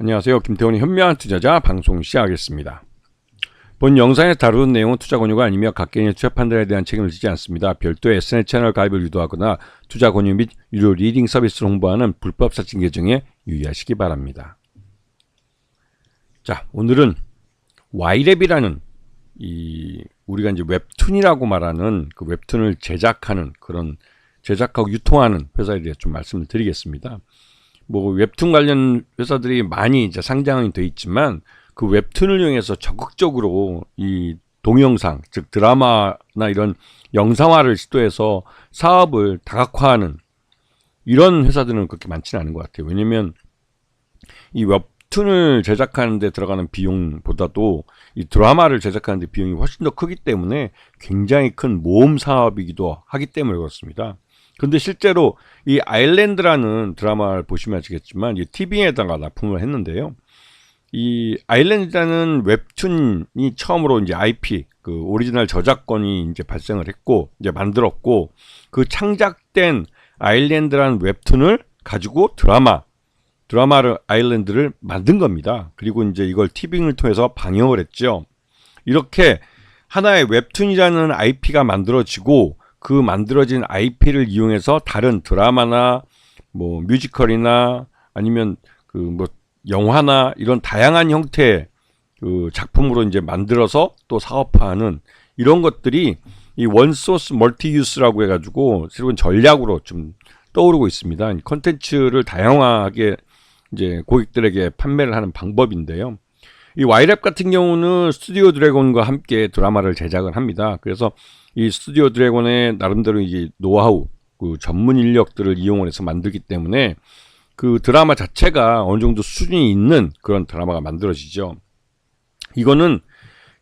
안녕하세요. 김태훈의 현명한 투자자 방송 시작하겠습니다. 본 영상에 다루는 내용은 투자 권유가 아니며 각개인의 투자 판단에 대한 책임을 지지 않습니다. 별도의 SNS 채널 가입을 유도하거나 투자 권유 및 유료 리딩 서비스를 홍보하는 불법 사칭 계정에 유의하시기 바랍니다. 자, 오늘은 와이랩이라는 이 우리가 이제 웹툰이라고 말하는 그 웹툰을 제작하는 그런 제작하고 유통하는 회사에 대해 좀 말씀을 드리겠습니다. 뭐 웹툰 관련 회사들이 많이 이제 상장이 돼 있지만 그 웹툰을 이용해서 적극적으로 이 동영상 즉 드라마나 이런 영상화를 시도해서 사업을 다각화하는 이런 회사들은 그렇게 많지는 않은 것 같아요. 왜냐면 이 웹툰을 제작하는데 들어가는 비용보다도 이 드라마를 제작하는데 비용이 훨씬 더 크기 때문에 굉장히 큰 모험 사업이기도 하기 때문에 그렇습니다. 근데 실제로 이 아일랜드라는 드라마를 보시면 아시겠지만 이 TV에다가 납품을 했는데요. 이 아일랜드라는 웹툰이 처음으로 이제 IP 그 오리지널 저작권이 이제 발생을 했고 이제 만들었고 그 창작된 아일랜드라는 웹툰을 가지고 드라마 드라마를 아일랜드를 만든 겁니다. 그리고 이제 이걸 티빙을 통해서 방영을 했죠. 이렇게 하나의 웹툰이라는 IP가 만들어지고 그 만들어진 IP를 이용해서 다른 드라마나 뭐 뮤지컬이나 아니면 그 뭐 영화나 이런 다양한 형태의 그 작품으로 이제 만들어서 또 사업화하는 이런 것들이 이 원소스 멀티유스라고 해가지고 새로운 전략으로 좀 떠오르고 있습니다. 컨텐츠를 다양하게 이제 고객들에게 판매를 하는 방법인데요. 이 와이랩 같은 경우는 스튜디오 드래곤과 함께 드라마를 제작을 합니다. 그래서 이 스튜디오 드래곤의 나름대로 이게 노하우, 그 전문 인력들을 이용해서 만들기 때문에 그 드라마 자체가 어느 정도 수준이 있는 그런 드라마가 만들어지죠. 이거는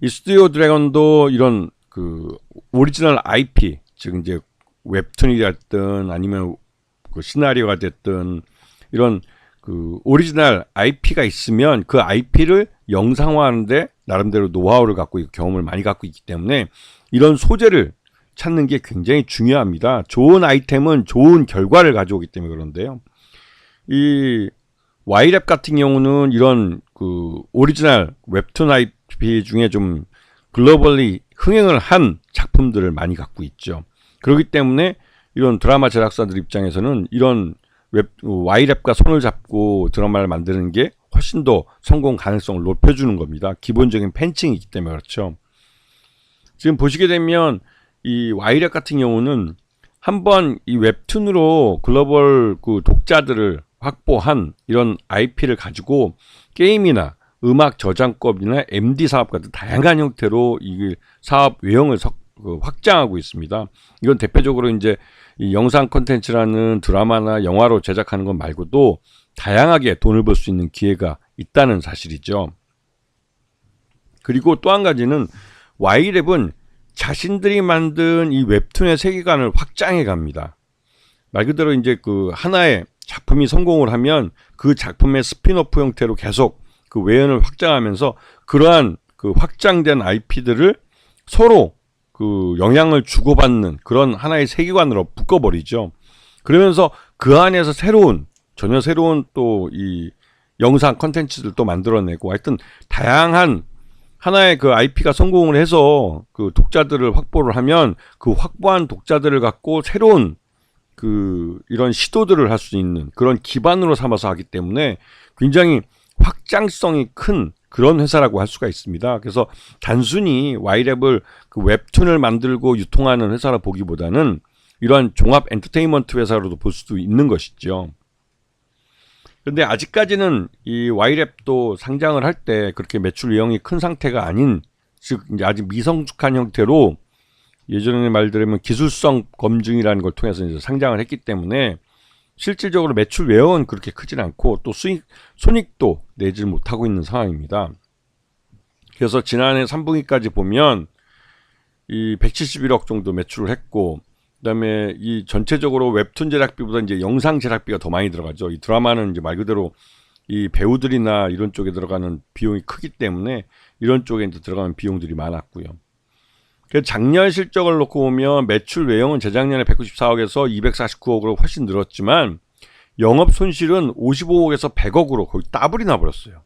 이 스튜디오 드래곤도 이런 그 오리지널 IP, 즉 이제 웹툰이 됐든 아니면 그 시나리오가 됐든 이런 그 오리지널 IP가 있으면 그 IP를 영상화하는데 나름대로 노하우를 갖고 있고 경험을 많이 갖고 있기 때문에 이런 소재를 찾는 게 굉장히 중요합니다. 좋은 아이템은 좋은 결과를 가져오기 때문에 그런데요. 이 와이랩 같은 경우는 이런 그 오리지널 웹툰 IP 중에 좀 글로벌리 흥행을 한 작품들을 많이 갖고 있죠. 그렇기 때문에 이런 드라마 제작사들 입장에서는 이런 웹 와이랩과 손을 잡고 드라마를 만드는 게 훨씬 더 성공 가능성을 높여주는 겁니다. 기본적인 팬층이기 때문에 그렇죠. 지금 보시게 되면 이 와이랩 같은 경우는 한번 이 웹툰으로 글로벌 그 독자들을 확보한 이런 IP를 가지고 게임이나 음악 저작권이나 MD 사업 같은 다양한 형태로 이 사업 외형을 석, 그 확장하고 있습니다. 이건 대표적으로 이제 이 영상 콘텐츠라는 드라마나 영화로 제작하는 것 말고도 다양하게 돈을 벌 수 있는 기회가 있다는 사실이죠. 그리고 또 한 가지는 와이랩은 자신들이 만든 이 웹툰의 세계관을 확장해 갑니다. 말 그대로 이제 그 하나의 작품이 성공을 하면 그 작품의 스피노프 형태로 계속 그 외연을 확장하면서 그러한 그 확장된 IP들을 서로 그 영향을 주고받는 그런 하나의 세계관으로 묶어버리죠. 그러면서 그 안에서 새로운 전혀 새로운 또 이 영상 컨텐츠들 도 만들어내고 하여튼 다양한 하나의 그 IP가 성공을 해서 그 독자들을 확보를 하면 그 확보한 독자들을 갖고 새로운 그 이런 시도들을 할 수 있는 그런 기반으로 삼아서 하기 때문에 굉장히 확장성이 큰 그런 회사라고 할 수가 있습니다. 그래서 단순히 와이랩을 그 웹툰을 만들고 유통하는 회사라 보기보다는 이러한 종합 엔터테인먼트 회사로도 볼 수도 있는 것이죠. 근데 아직까지는 이 와이랩도 상장을 할 때 그렇게 매출 유형이 큰 상태가 아닌 즉 아직 미성숙한 형태로 예전에 말들으면 기술성 검증이라는 걸 통해서 이제 상장을 했기 때문에 실질적으로 매출 외형은 그렇게 크진 않고 또 수익 손익도 내지 못하고 있는 상황입니다. 그래서 지난해 3분기까지 보면 이 171억 정도 매출을 했고 그다음에 이 전체적으로 웹툰 제작비보다 이제 영상 제작비가 더 많이 들어가죠. 이 드라마는 이제 말 그대로 이 배우들이나 이런 쪽에 들어가는 비용이 크기 때문에 이런 쪽에 이제 들어가는 비용들이 많았고요. 그 작년 실적을 놓고 보면 매출 외형은 재작년에 194억에서 249억으로 훨씬 늘었지만 영업 손실은 55억에서 100억으로 거의 더블이 나버렸어요.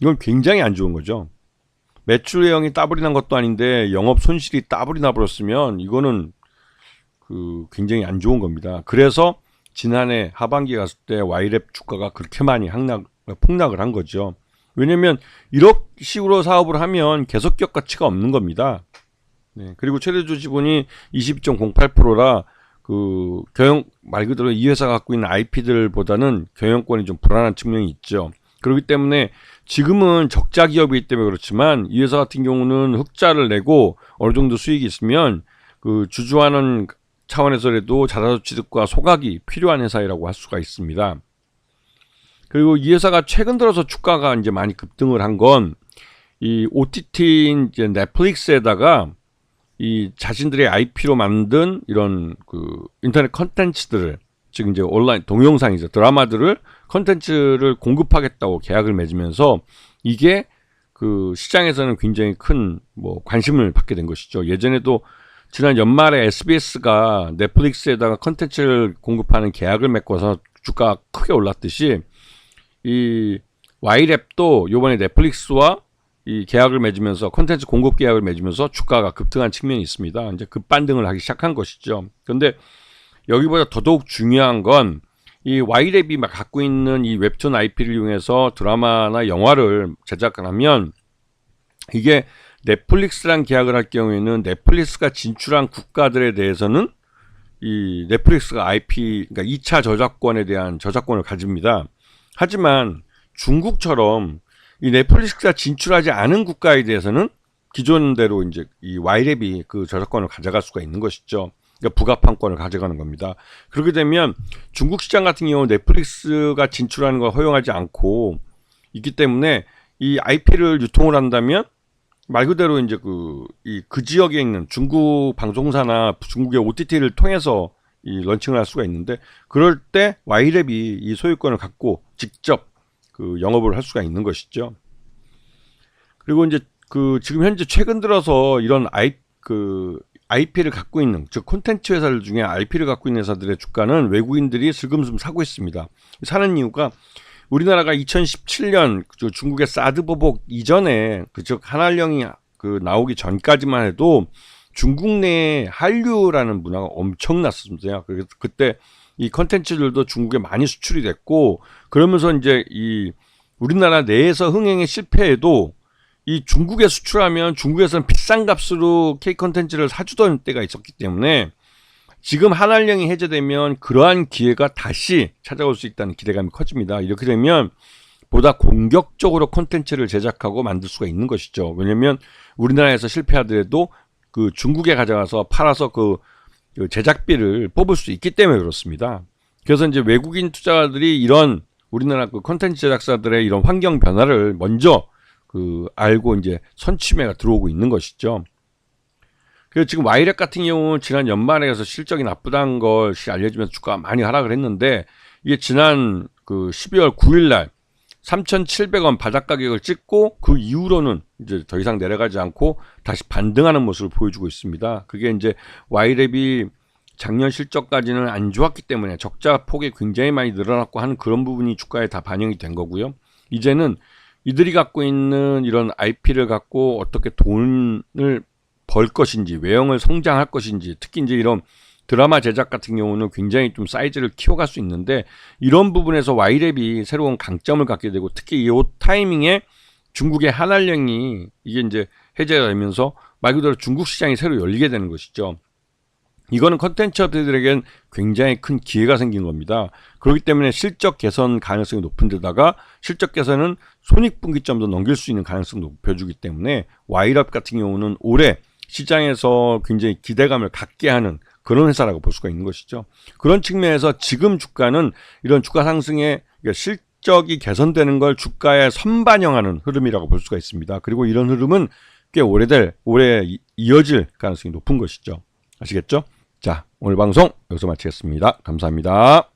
이건 굉장히 안 좋은 거죠. 매출 내용이 더블이 난 것도 아닌데 영업 손실이 더블이 나버렸으면 이거는 그 굉장히 안 좋은 겁니다. 그래서 지난해 하반기 갔을 때 와이랩 주가가 그렇게 많이 폭락을 한 거죠. 왜냐면 이런 식으로 사업을 하면 계속적 가치가 없는 겁니다. 네, 그리고 최대주 지분이 20.08%라 그 경영 말 그대로 이 회사가 갖고 있는 IP들보다는 경영권이 좀 불안한 측면이 있죠. 그렇기 때문에 지금은 적자 기업이기 때문에 그렇지만 이 회사 같은 경우는 흑자를 내고 어느 정도 수익이 있으면 그 주주하는 차원에서라도 자사조치득과 소각이 필요한 회사라고 할 수가 있습니다. 그리고 이 회사가 최근 들어서 주가가 이제 많이 급등을 한 건 이 OTT인 이제 넷플릭스에다가 이 자신들의 IP로 만든 이런 그 인터넷 컨텐츠들을 지금 이제 온라인 동영상이죠 드라마들을 컨텐츠를 공급하겠다고 계약을 맺으면서 이게 그 시장에서는 굉장히 큰 뭐 관심을 받게 된 것이죠. 예전에도 지난 연말에 SBS가 넷플릭스에다가 컨텐츠를 공급하는 계약을 맺고서 주가가 크게 올랐듯이 이 와이랩도 요번에 넷플릭스와 이 계약을 맺으면서 콘텐츠 공급 계약을 맺으면서 주가가 급등한 측면이 있습니다. 이제 급반등을 하기 시작한 것이죠. 그런데 여기보다 더더욱 중요한 건이 와이랩이 막 갖고 있는 이 웹툰 IP를 이용해서 드라마나 영화를 제작하면 이게 넷플릭스랑 계약을 할 경우에는 넷플릭스가 진출한 국가들에 대해서는 이 넷플릭스가 IP 그러니까 2차 저작권에 대한 저작권을 가집니다. 하지만 중국처럼 이 넷플릭스가 진출하지 않은 국가에 대해서는 기존대로 이제 이 와이랩이 그 저작권을 가져갈 수가 있는 것이죠. 그러니까 부가판권을 가져가는 겁니다. 그렇게 되면 중국 시장 같은 경우 넷플릭스가 진출하는 걸 허용하지 않고 있기 때문에 이 IP를 유통을 한다면 말 그대로 이제 그, 이, 그 지역에 있는 중국 방송사나 중국의 OTT를 통해서 이 런칭을 할 수가 있는데, 그럴 때 와이랩이 이 소유권을 갖고 직접 그 영업을 할 수가 있는 것이죠. 그리고 이제 그 지금 현재 최근 들어서 이런 아이, 그 IP를 갖고 있는, 즉 콘텐츠 회사들 중에 IP를 갖고 있는 회사들의 주가는 외국인들이 슬금슬금 사고 있습니다. 사는 이유가 우리나라가 2017년 그 중국의 사드 보복 이전에 그즉 한한령이 그 나오기 전까지만 해도 중국 내에 한류라는 문화가 엄청났습니다. 그때 이 컨텐츠들도 중국에 많이 수출이 됐고 그러면서 이제 이 우리나라 내에서 흥행에 실패해도 이 중국에 수출하면 중국에서는 비싼 값으로 K 컨텐츠를 사주던 때가 있었기 때문에 지금 한한령이 해제되면 그러한 기회가 다시 찾아올 수 있다는 기대감이 커집니다. 이렇게 되면 보다 공격적으로 콘텐츠를 제작하고 만들 수가 있는 것이죠. 왜냐하면 우리나라에서 실패하더라도 그 중국에 가져가서 팔아서 그 제작비를 뽑을 수 있기 때문에 그렇습니다. 그래서 이제 외국인 투자자들이 이런 우리나라 그 콘텐츠 제작사들의 이런 환경 변화를 먼저 그 알고 이제 선취매가 들어오고 있는 것이죠. 그래서 지금 와이렉 같은 경우는 지난 연말에 가서 실적이 나쁘다는 것이 알려지면서 주가가 많이 하락을 했는데 이게 지난 그 12월 9일 날 3,700원 바닥 가격을 찍고 그 이후로는 이제 더 이상 내려가지 않고 다시 반등하는 모습을 보여주고 있습니다. 그게 이제 와이랩이 작년 실적까지는 안 좋았기 때문에 적자 폭이 굉장히 많이 늘어났고 하는 그런 부분이 주가에 다 반영이 된 거고요. 이제는 이들이 갖고 있는 이런 IP를 갖고 어떻게 돈을 벌 것인지 외형을 성장할 것인지 특히 이제 이런 드라마 제작 같은 경우는 굉장히 좀 사이즈를 키워갈 수 있는데 이런 부분에서 와이랩이 새로운 강점을 갖게 되고 특히 이 타이밍에 중국의 한알령이 이게 이제 해제가 되면서 말 그대로 중국 시장이 새로 열리게 되는 것이죠. 이거는 컨텐츠 업체들에겐 굉장히 큰 기회가 생긴 겁니다. 그렇기 때문에 실적 개선 가능성이 높은 데다가 실적 개선은 손익분기점도 넘길 수 있는 가능성을 높여주기 때문에 와이럽 같은 경우는 올해 시장에서 굉장히 기대감을 갖게 하는 그런 회사라고 볼 수가 있는 것이죠. 그런 측면에서 지금 주가는 이런 주가 상승의 실적이 개선되는 걸 주가에 선반영하는 흐름이라고 볼 수가 있습니다. 그리고 이런 흐름은 꽤 오래될 오래 이어질 가능성이 높은 것이죠. 아시겠죠? 자, 오늘 방송 여기서 마치겠습니다. 감사합니다.